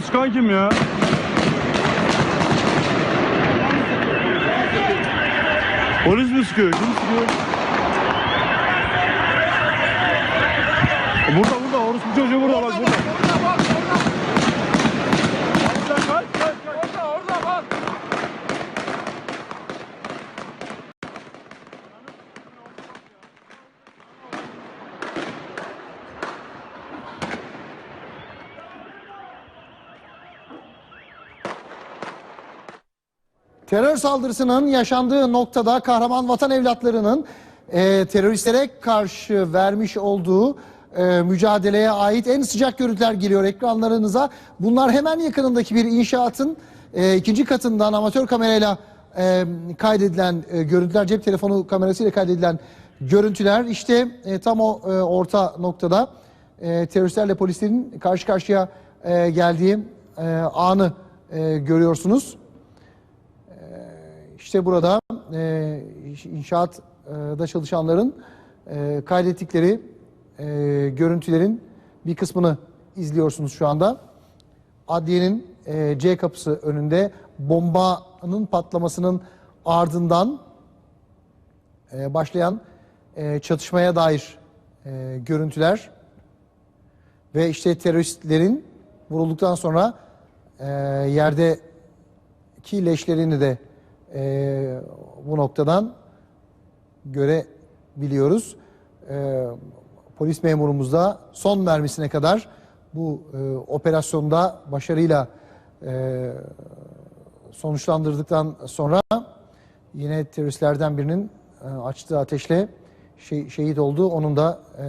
sıkan kim ya? Polis mi sıkıyor? Kim sıkıyor? Burada burada orospu çocuğu burada bak burada. Kaç, kaç, kaç, kaç. Terör saldırısının yaşandığı noktada kahraman vatan evlatlarının e, teröristlere karşı vermiş olduğu e, mücadeleye ait en sıcak görüntüler geliyor ekranlarınıza. Bunlar hemen yakınındaki bir inşaatın e, ikinci katından amatör kamerayla e, kaydedilen e, görüntüler, cep telefonu kamerasıyla kaydedilen görüntüler. İşte e, tam o e, orta noktada e, teröristlerle polislerin karşı karşıya e, geldiği e, anı e, görüyorsunuz. İşte burada e, inşaatta çalışanların e, kaydettikleri e, görüntülerin bir kısmını izliyorsunuz şu anda. Adliyenin e, C kapısı önünde bombanın patlamasının ardından e, başlayan e, çatışmaya dair e, görüntüler ve işte teröristlerin vurulduktan sonra e, yerdeki leşlerini de e, bu noktadan görebiliyoruz. E, polis memurumuz da son mermisine kadar bu e, operasyonda başarıyla e, sonuçlandırdıktan sonra yine teröristlerden birinin e, açtığı ateşle şey- şehit oldu. Onun da e,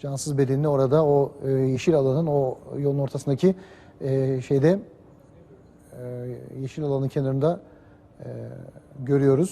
cansız bedenini orada o e, yeşil alanın o yolun ortasındaki e, şeyde e, yeşil alanın kenarında görüyoruz.